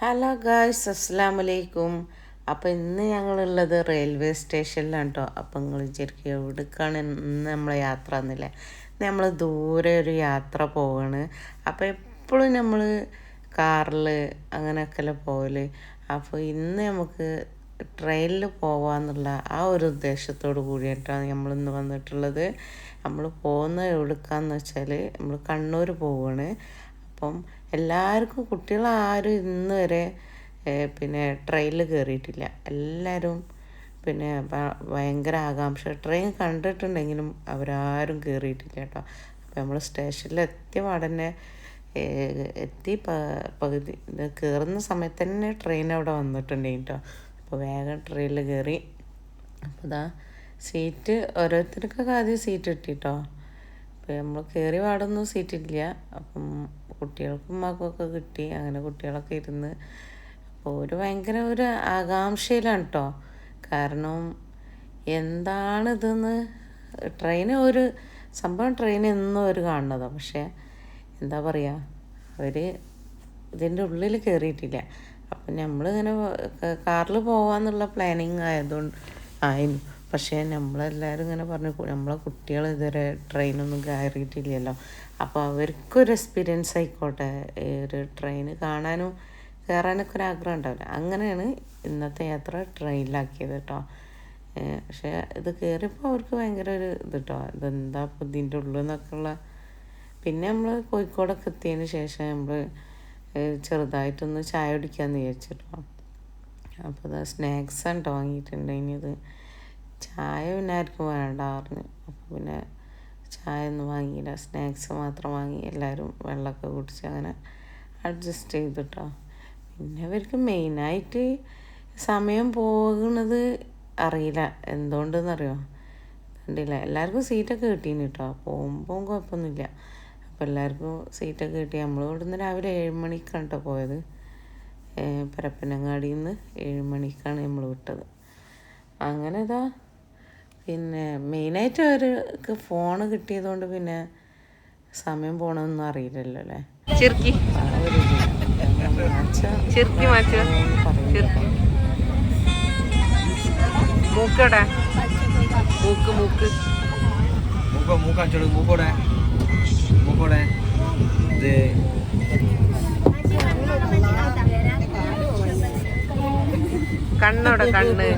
Hello guys അസ്സാം വലൈക്കും അപ്പോൾ ഇന്ന് ഞങ്ങളുള്ളത് റെയിൽവേ സ്റ്റേഷനിലാണ് കേട്ടോ അപ്പം നിങ്ങൾ വിചാരിക്കുക എവിടേക്കാണ് ഇന്ന് നമ്മളെ യാത്ര എന്നില്ലേ നമ്മൾ ദൂരെ ഒരു യാത്ര പോവാണ്. അപ്പോൾ എപ്പോഴും നമ്മൾ കാറിൽ അങ്ങനെയൊക്കെയല്ലേ പോകൽ അപ്പോൾ ഇന്ന് നമുക്ക് ട്രെയിനിൽ പോവാന്നുള്ള ആ ഒരു ഉദ്ദേശത്തോട് കൂടിയിട്ടാണ് നമ്മളിന്ന് വന്നിട്ടുള്ളത്. നമ്മൾ പോകുന്ന എവിടേക്കാന്ന് വെച്ചാൽ നമ്മൾ കണ്ണൂർ പോവാണ്. അപ്പം എല്ലാവർക്കും കുട്ടികളാരും ഇന്ന് വരെ പിന്നെ ട്രെയിനിൽ കയറിയിട്ടില്ല എല്ലാവരും പിന്നെ ഭയങ്കര ആകാംക്ഷ. ട്രെയിൻ കണ്ടിട്ടുണ്ടെങ്കിലും അവരാരും കയറിയിട്ടില്ല കേട്ടോ. അപ്പോൾ നമ്മൾ സ്റ്റേഷനിൽ എത്തിയ പാടന്നെ എത്തി പകുതി കയറുന്ന സമയത്ത് തന്നെ ട്രെയിൻ അവിടെ വന്നിട്ടുണ്ട് കേട്ടോ അപ്പോൾ വേഗം ട്രെയിനിൽ കയറി അപ്പോൾ ഇതാ സീറ്റ് ഓരോരുത്തർക്കൊക്കെ ആദ്യം സീറ്റ് കിട്ടിട്ടോ അപ്പോൾ നമ്മൾ കയറി പാടൊന്നും സീറ്റില്ല അപ്പം കുട്ടികൾക്കും മക്കൾക്കൊക്കെ കിട്ടി. അങ്ങനെ കുട്ടികളൊക്കെ ഇരുന്ന് അപ്പോൾ ഒരു ഭയങ്കര ഒരു ആകാംക്ഷയിലാണ് കേട്ടോ കാരണം എന്താണ് ഇതെന്ന് ട്രെയിൻ ഒരു സംഭവം ട്രെയിൻ എന്നും അവർ കാണുന്നതാണ് പക്ഷേ എന്താ പറയുക അവർ ഇതിന്റെ ഉള്ളിൽ കയറിയിട്ടില്ല അപ്പം നമ്മളിങ്ങനെ കാറിൽ പോകാമെന്നുള്ള പ്ലാനിങ് ആയതുകൊണ്ട് ആയിരുന്നു. പക്ഷേ നമ്മളെല്ലാവരും ഇങ്ങനെ പറഞ്ഞു നമ്മളെ കുട്ടികൾ ഇതുവരെ ട്രെയിനൊന്നും കയറിയിട്ടില്ലല്ലോ. അപ്പോൾ അവർക്കൊരു എക്സ്പീരിയൻസ് ആയിക്കോട്ടെ. ഒരു ട്രെയിൻ കാണാനും കയറാനൊക്കെ ഒരു ആഗ്രഹം ഉണ്ടാവില്ല. അങ്ങനെയാണ് ഇന്നത്തെ യാത്ര ട്രെയിനിലാക്കിയത് കേട്ടോ പക്ഷേ ഇത് കയറിയപ്പോൾ അവർക്ക് ഭയങ്കര ഒരു ഇത് കേട്ടോ ഇതെന്താ ഇപ്പോൾ ഇതിന്റെ ഉള്ളിൽ നിന്നൊക്കെയുള്ള പിന്നെ നമ്മൾ കോഴിക്കോടൊക്കെ എത്തിയതിന് ശേഷം നമ്മൾ ചെറുതായിട്ടൊന്ന് ചായ കുടിക്കാമെന്ന് വിചാരിച്ചിട്ടോ. അപ്പോൾ അത് സ്നാക്സ് ആണ് കേട്ടോ വാങ്ങിയിട്ടുണ്ടെങ്കിൽ ചായ പിന്നെ ആർക്കും വേണ്ട പറഞ്ഞു. അപ്പോൾ പിന്നെ ചായ ഒന്നും വാങ്ങിയില്ല. സ്നാക്സ് മാത്രം വാങ്ങി എല്ലാവരും വെള്ളമൊക്കെ കുടിച്ച് അങ്ങനെ അഡ്ജസ്റ്റ് ചെയ്തിട്ടോ. പിന്നെ അവർക്ക് മെയിനായിട്ട് സമയം പോകുന്നത് അറിയില്ല. എന്തുകൊണ്ടെന്നറിയോ? കണ്ടില്ല? എല്ലാവർക്കും സീറ്റൊക്കെ കിട്ടീന് കേട്ടോ പോകുമ്പോൾ കുഴപ്പമൊന്നുമില്ല. അപ്പോൾ എല്ലാവർക്കും സീറ്റൊക്കെ കിട്ടി. നമ്മൾ ഇവിടുന്ന് രാവിലെ ഏഴ് മണിക്കാണ് കേട്ടോ പോയത്. പരപ്പനങ്ങാടിയിൽ നിന്ന് ഏഴ് മണിക്കാണ് നമ്മൾ വിട്ടത്. അങ്ങനെ ഇതാ പിന്നെ മെയിനായിട്ട് അവർക്ക് ഫോണ് കിട്ടിയതുകൊണ്ട് പിന്നെ സമയം പോണെന്നൊന്നും അറിയില്ലല്ലോ അല്ലേ? ചിർക്കി ആ ഒരു ഇതിൽ. മാച്ച. ചിർക്കി മാച്ച. ചിർക്കി മൂക്കടെ മൂക്ക് മൂക്ക്. മൂക്ക മൂക്ക അഞ്ചോട് മൂക്കോടെ. മൂക്കോടെ. ഇത്. കണ്ണോടെ കണ്ണ്.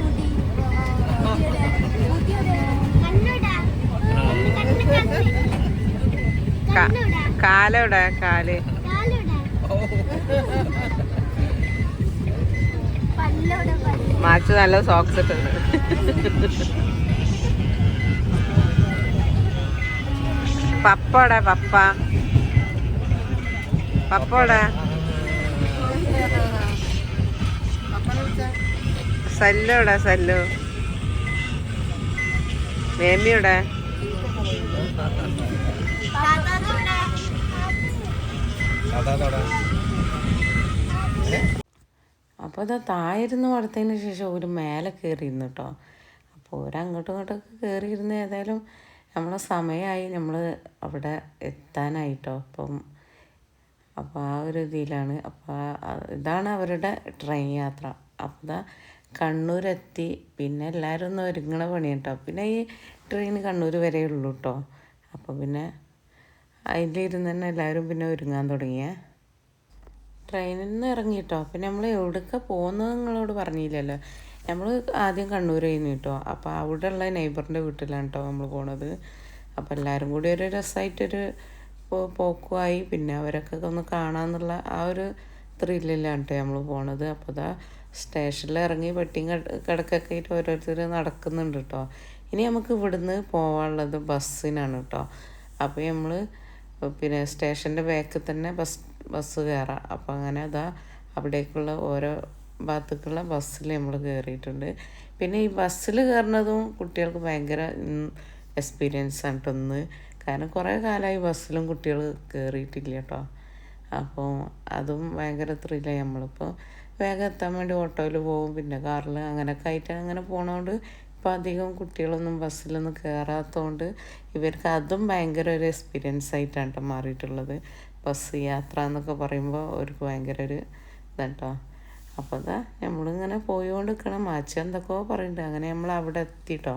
മുടി. മുടിയുടെ കണ്ണോടാ ക- കാലോടെ കാൽ. കാലോടാ. മാച്ച് നല്ല സോക്സ് ഇട്ടുണ്ട് പപ്പടെ പപ്പ പപ്പടെ സല്ലോടെ സല്ലു മേമിയുടെ താത്താതോടെ അതാ അപ്പോൾ ഇത് താഴെയിരുന്ന് വളർത്തതിന് ശേഷം ഒരു മേലെ കയറിയിരുന്നു കേട്ടോ അപ്പോൾ അങ്ങോട്ടും ഇങ്ങോട്ടൊക്കെ കയറിയിരുന്ന് ഏതായാലും നമ്മളെ സമയമായി നമ്മൾ അവിടെ എത്താനായിട്ടോ അപ്പം അപ്പോൾ ആ ഒരു ഇതിലാണ്. അപ്പോൾ ഇതാണ് അവരുടെ ട്രെയിൻ യാത്ര. അപ്പോൾ ഇതാ കണ്ണൂരെത്തി. പിന്നെ എല്ലാവരും ഒന്ന് ഒരുങ്ങണ പണി കേട്ടോ പിന്നെ ഈ ട്രെയിൻ കണ്ണൂർ വരെ ഉള്ളൂ കേട്ടോ അപ്പോൾ പിന്നെ അതിലിരുന്ന് തന്നെ എല്ലാവരും പിന്നെ ഒരുങ്ങാൻ തുടങ്ങിയേ. ട്രെയിനിൽ നിന്ന് ഇറങ്ങിട്ടോ. പിന്നെ നമ്മൾ എവിടേക്ക് പോകുന്നത് നിങ്ങളോട് പറഞ്ഞില്ലല്ലോ. നമ്മൾ ആദ്യം കണ്ണൂർ കഴിഞ്ഞു കേട്ടോ അപ്പോൾ അവിടെ ഉള്ള നെയ്ബറിന്റെ വീട്ടിലാണ് കേട്ടോ നമ്മൾ പോണത്. അപ്പോൾ എല്ലാവരും കൂടി ഒരു രസമായിട്ടൊരു പോക്കുമായി പിന്നെ അവരൊക്കെ ഒന്ന് കാണാമെന്നുള്ള ആ ഒരു ത്രില്ലിലാണ് കേട്ടോ നമ്മൾ പോണത്. അപ്പോൾ ഇതാ സ്റ്റേഷനിൽ ഇറങ്ങി പെട്ടിയും കട- കിടക്കൊക്കെ ആയിട്ട് ഓരോരുത്തർ നടക്കുന്നുണ്ട് കേട്ടോ ഇനി നമുക്ക് ഇവിടുന്ന് പോകാനുള്ളത് ബസ്സിനാണ് കേട്ടോ അപ്പോൾ നമ്മൾ പിന്നെ സ്റ്റേഷന്റെ ബാക്കിൽ തന്നെ ബസ് ബസ് കയറാം അപ്പോൾ അങ്ങനെ അതാ അവിടേക്കുള്ള ഓരോ ഭാഗത്തേക്കുള്ള ബസ്സിൽ നമ്മൾ കയറിയിട്ടുണ്ട് പിന്നെ ഈ ബസ്സിൽ കയറുന്നതും കുട്ടികൾക്ക് ഭയങ്കര എക്സ്പീരിയൻസ് ആണ് കാരണം കുറേ കാലമായി ബസ്സിലും കുട്ടികൾ കയറിയിട്ടില്ല കേട്ടോ അപ്പോൾ അതും ഭയങ്കര ത്രില്ലായി നമ്മളിപ്പോൾ വേഗം എത്താൻ വേണ്ടി ഓട്ടോയിൽ പോകും. പിന്നെ കാറിൽ അങ്ങനെയൊക്കെ ആയിട്ട് അങ്ങനെ പോണതുകൊണ്ട് ഇപ്പോൾ അധികം കുട്ടികളൊന്നും ബസ്സിലൊന്നും കയറാത്തതുകൊണ്ട് ഇവർക്ക് അതും ഭയങ്കര ഒരു എക്സ്പീരിയൻസ് ആയിട്ടാണ് മാറിയിട്ടുള്ളത്. ബസ് യാത്ര എന്നൊക്കെ പറയുമ്പോൾ അവർക്ക് ഭയങ്കര ഒരു ഇതാണ് കേട്ടോ അപ്പോൾ അതാ നമ്മളിങ്ങനെ പോയിക്കൊണ്ട് നിൽക്കണം മാച്ച എന്തൊക്കെയോ പറയുന്നുണ്ട് അങ്ങനെ നമ്മൾ അവിടെ എത്തിട്ടോ.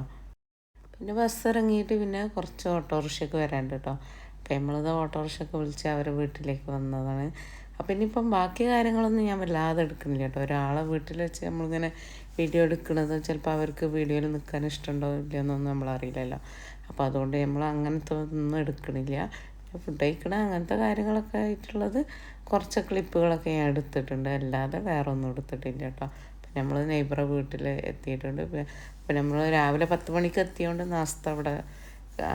പിന്നെ ബസ് ഇറങ്ങിയിട്ട് പിന്നെ കുറച്ച് ഓട്ടോറിക്ഷയ്ക്ക് വരാണ്ട് കേട്ടോ അപ്പം നമ്മളിത് ഓട്ടോറിക്ഷയൊക്കെ വിളിച്ച് അവരെ വീട്ടിലേക്ക് വന്നതാണ്. അപ്പം ഇനിയിപ്പം ബാക്കി കാര്യങ്ങളൊന്നും ഞാൻ വല്ലാതെ എടുക്കുന്നില്ല കേട്ടോ ഒരാളെ വീട്ടിൽ വെച്ച് നമ്മളിങ്ങനെ വീഡിയോ എടുക്കുന്നത് ചിലപ്പോൾ അവർക്ക് വീഡിയോയിൽ നിൽക്കാൻ ഇഷ്ടമുണ്ടോ ഇല്ലയെന്നൊന്നും നമ്മളറിയില്ലല്ലോ. അപ്പോൾ അതുകൊണ്ട് നമ്മൾ അങ്ങനത്തെ ഒന്നും എടുക്കണില്ല. ഫുഡ് കഴിക്കണ അങ്ങനത്തെ കാര്യങ്ങളൊക്കെ ആയിട്ടുള്ളത് കുറച്ച് ക്ലിപ്പുകളൊക്കെ ഞാൻ എടുത്തിട്ടുണ്ട്. അല്ലാതെ വേറെ ഒന്നും എടുത്തിട്ടില്ല കേട്ടോ. അപ്പം നമ്മൾ നെയ്ബറെ വീട്ടിൽ എത്തിയിട്ടുണ്ട്. അപ്പം നമ്മൾ രാവിലെ പത്ത് മണിക്ക് എത്തിയോണ്ട് നാസ്ത അവിടെ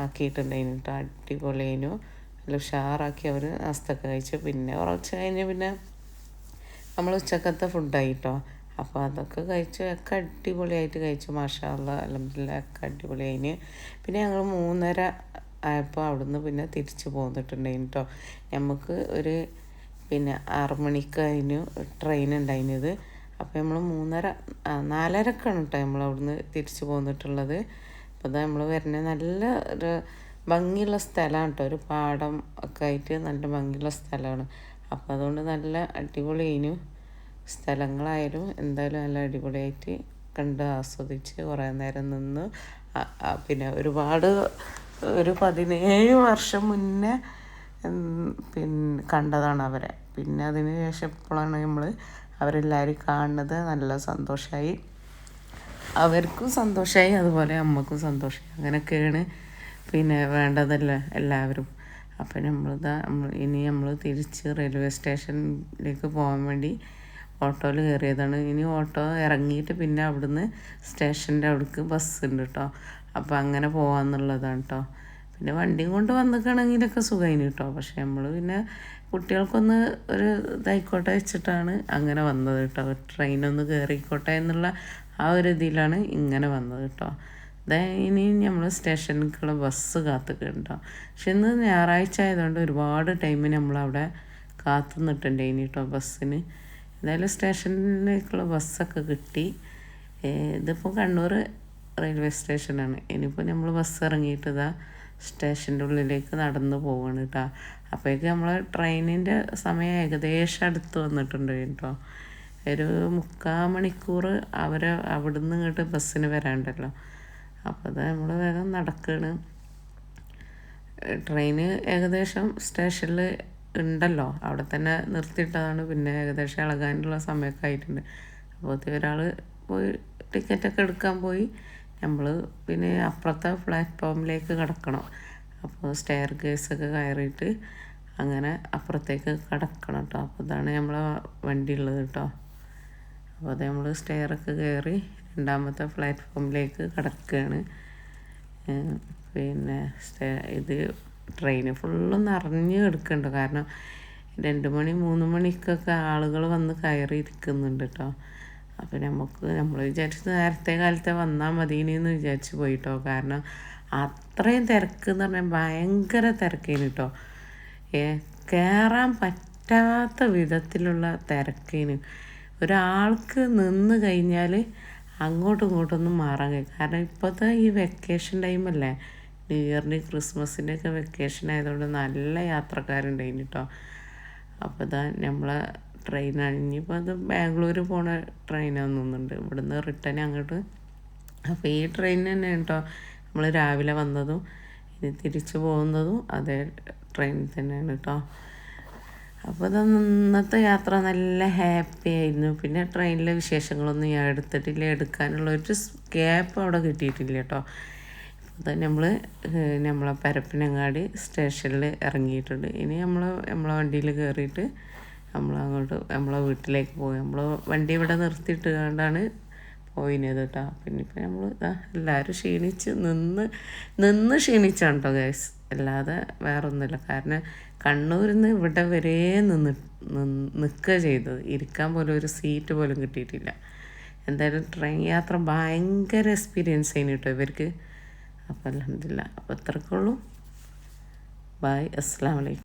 ആക്കിയിട്ടുണ്ടായിരുന്നു കേട്ടോ. അടിപൊളിയേനു. നല്ല ഉഷാറാക്കി അവർ നാസ്തൊക്കെ കഴിച്ചു. പിന്നെ കുറച്ച് കഴിഞ്ഞ് പിന്നെ നമ്മൾ ഉച്ചക്കത്തെ ഫുഡായി കേട്ടോ. അപ്പോൾ അതൊക്കെ കഴിച്ചു ഒക്കെ അടിപൊളിയായിട്ട് കഴിച്ചു. മാഷാല്ല അലഹമില്ല ഒക്കെ അടിപൊളിയായിന്. പിന്നെ ഞങ്ങൾ മൂന്നര ആയപ്പോൾ അവിടുന്ന് പിന്നെ തിരിച്ചു പോന്നിട്ടുണ്ടായിരുന്നു കേട്ടോ നമുക്ക് ഒരു പിന്നെ ആറു മണിക്ക് അതിന് ട്രെയിൻ ഉണ്ടായിരുന്നത് അപ്പോൾ നമ്മൾ മൂന്നര നാലരക്കാണ് കേട്ടോ നമ്മൾ അവിടുന്ന് തിരിച്ചു പോന്നിട്ടുള്ളത്. അപ്പോൾ അതാ നമ്മൾ വരുന്ന നല്ല ഒരു ഭംഗിയുള്ള സ്ഥലമാണ് കേട്ടോ ഒരു പാടം ഒക്കെ ആയിട്ട് നല്ല ഭംഗിയുള്ള സ്ഥലമാണ് അപ്പോൾ അതുകൊണ്ട് നല്ല അടിപൊളിയേനു സ്ഥലങ്ങളായാലും എന്തായാലും നല്ല അടിപൊളിയായിട്ട് കണ്ട് ആസ്വദിച്ച് കുറേ നേരം നിന്ന് പിന്നെ ഒരുപാട് ഒരു പതിനേഴ് വർഷം മുന്നേ പിന്നെ കണ്ടതാണ് അവരെ. പിന്നെ അതിന് ശേഷം ഇപ്പോഴാണ് നമ്മൾ അവരെല്ലാവരും കാണുന്നത്. നല്ല സന്തോഷമായി അവർക്കും സന്തോഷമായി അതുപോലെ അമ്മക്കും സന്തോഷമായി അങ്ങനെയൊക്കെയാണ് പിന്നെ വേണ്ടതല്ല എല്ലാവരും. അപ്പം നമ്മൾ ഇനി നമ്മൾ തിരിച്ച് റെയിൽവേ സ്റ്റേഷനിലേക്ക് പോകാൻ വേണ്ടി ഓട്ടോയിൽ കയറിയതാണ്. ഇനി ഓട്ടോ ഇറങ്ങിയിട്ട് പിന്നെ അവിടുന്ന് സ്റ്റേഷന്റെ അവിടേക്ക് ബസ് ഉണ്ട് കേട്ടോ. അപ്പോൾ അങ്ങനെ പോകാമെന്നുള്ളതാണ് കേട്ടോ പിന്നെ വണ്ടിയും കൊണ്ട് വന്നിക്കണമെങ്കിലൊക്കെ സുഖമായിന് കേട്ടോ പക്ഷെ നമ്മൾ പിന്നെ കുട്ടികൾക്കൊന്ന് ഒരു ഇതായിക്കോട്ടെ വെച്ചിട്ടാണ് അങ്ങനെ വന്നത് കേട്ടോ. ട്രെയിനൊന്ന് കയറിക്കോട്ടെ എന്നുള്ള ആ ഒരു ഇതിലാണ് ഇങ്ങനെ വന്നത് കേട്ടോ. ഇനി നമ്മൾ സ്റ്റേഷനിലേക്കുള്ള ബസ് കാത്തുക്കുണ്ടോ പക്ഷെ ഇന്ന് ഞായറാഴ്ച ആയതുകൊണ്ട് ഒരുപാട് ടൈമിന് നമ്മളവിടെ കാത്തു നിന്നിട്ടുണ്ട് ഇനി കേട്ടോ ബസ്സിന്. എന്തായാലും സ്റ്റേഷനിലേക്കുള്ള ബസ്സൊക്കെ കിട്ടി. ഇതിപ്പോൾ കണ്ണൂർ റെയിൽവേ സ്റ്റേഷനാണ്. ഇനിയിപ്പോൾ നമ്മൾ ബസ് ഇറങ്ങിയിട്ട് ഇതാ സ്റ്റേഷന്റെ ഉള്ളിലേക്ക് നടന്ന് പോവാണ് കേട്ടോ അപ്പോഴേക്ക് നമ്മൾ ട്രെയിനിന്റെ സമയം ഏകദേശം അടുത്ത് വന്നിട്ടുണ്ട് കേട്ടോ. ഒരു മുക്കാൽ മണിക്കൂർ അവർ അവിടെ നിന്ന് ഇങ്ങോട്ട് ബസ്സിന് വരാണ്ടല്ലോ. അപ്പോൾ അത് നമ്മൾ വേഗം നടക്കുകയാണ് ട്രെയിന് ഏകദേശം സ്റ്റേഷനിൽ ഉണ്ടല്ലോ. അവിടെ തന്നെ നിർത്തിയിട്ടതാണ്. പിന്നെ ഏകദേശം ഇളകാനുള്ള സമയമൊക്കെ ആയിട്ടുണ്ട്. അപ്പോൾ ഒരാൾ പോയി ടിക്കറ്റൊക്കെ എടുക്കാൻ പോയി. നമ്മൾ പിന്നെ അപ്പുറത്തെ പ്ലാറ്റ്ഫോമിലേക്ക് കിടക്കണം. അപ്പോൾ സ്റ്റെയർ കേസൊക്കെ കയറിയിട്ട് അങ്ങനെ അപ്പുറത്തേക്ക് കിടക്കണം കേട്ടോ അപ്പോൾ ഇതാണ് നമ്മളെ വണ്ടി ഉള്ളത് കേട്ടോ അപ്പോൾ അത് നമ്മൾ സ്റ്റെയറൊക്കെ കയറി രണ്ടാമത്തെ പ്ലാറ്റ്ഫോമിലേക്ക് കിടക്കുകയാണ് പിന്നെ സ്റ്റേ ഇത് ട്രെയിൻ ഫുള്ള് നിറഞ്ഞ് കിടക്കുന്നുണ്ട് കാരണം രണ്ട് മണി മൂന്ന് മണിക്കൊക്കെ ആളുകൾ വന്ന് കയറി ഇരിക്കുന്നുണ്ട് കേട്ടോ അപ്പോൾ നമുക്ക് നമ്മൾ വിചാരിച്ചത് നേരത്തെ കാലത്തെ വന്നാൽ എന്ന് വിചാരിച്ച് പോയിട്ടോ. കാരണം അത്രയും തിരക്ക് എന്ന് പറഞ്ഞാൽ ഭയങ്കര തിരക്കേന് കേട്ടോ കയറാൻ പറ്റാത്ത വിധത്തിലുള്ള തിരക്കേന്. ഒരാൾക്ക് നിന്ന് കഴിഞ്ഞാൽ അങ്ങോട്ടും ഇങ്ങോട്ടൊന്നും മാറാൻ കഴിയും കാരണം ഇപ്പോഴത്തെ ഈ വെക്കേഷൻ ടൈമല്ലേ ന്യൂ ഇയറിന്റെ ക്രിസ്മസിന്റെ ഒക്കെ വെക്കേഷൻ ആയതുകൊണ്ട് നല്ല യാത്രക്കാരുണ്ടായിന് കേട്ടോ അപ്പോൾ ഇതാ നമ്മളെ ട്രെയിനാണ് ഇനിയിപ്പോൾ അത് ബാംഗ്ലൂർ പോണ ട്രെയിനാണ് തോന്നുന്നുണ്ട്. ഇവിടുന്ന് റിട്ടേൺ അങ്ങോട്ട്. അപ്പോൾ ഈ ട്രെയിൻ തന്നെ കേട്ടോ നമ്മൾ രാവിലെ വന്നതും ഇനി തിരിച്ചു പോകുന്നതും അതേ ട്രെയിൻ തന്നെയാണ് കേട്ടോ അപ്പോൾ അത് ഇന്നത്തെ യാത്ര നല്ല ഹാപ്പി ആയിരുന്നു. പിന്നെ ട്രെയിനിലെ വിശേഷങ്ങളൊന്നും ഞാൻ എടുത്തിട്ടില്ല. എടുക്കാനുള്ള ഒരു ഗ്യാപ്പ് അവിടെ കിട്ടിയിട്ടില്ല കേട്ടോ അത് നമ്മൾ നമ്മളെ പരപ്പനങ്ങാടി സ്റ്റേഷനിൽ ഇറങ്ങിയിട്ടുണ്ട്. ഇനി നമ്മൾ നമ്മളെ വണ്ടിയിൽ കയറിയിട്ട് നമ്മൾ അങ്ങോട്ട് നമ്മളെ വീട്ടിലേക്ക് പോയി. നമ്മൾ വണ്ടി ഇവിടെ നിർത്തിയിട്ട് കണ്ടാണ് പോയിനത് കേട്ടോ പിന്നെ ഇപ്പം നമ്മൾ എല്ലാവരും ക്ഷീണിച്ച് നിന്ന് നിന്ന് ക്ഷീണിച്ചാണ് കേട്ടോ ഗൈസ് അല്ലാതെ വേറെ ഒന്നുമില്ല കാരണം കണ്ണൂരിൽ നിന്ന് ഇവിടെ വരെ നിന്ന് നിൽക്കുക ചെയ്തത്. ഇരിക്കാൻ പോലും ഒരു സീറ്റ് പോലും കിട്ടിയിട്ടില്ല. എന്തായാലും ട്രെയിൻ യാത്ര ഭയങ്കര എക്സ്പീരിയൻസ് ആയിരുന്നു കേട്ടോ ഇവർക്ക്. അപ്പോൾ അലഹമില്ല അപ്പോൾ ഇത്രക്കുള്ളൂ ബായ് അസ്സാം വലൈക്കും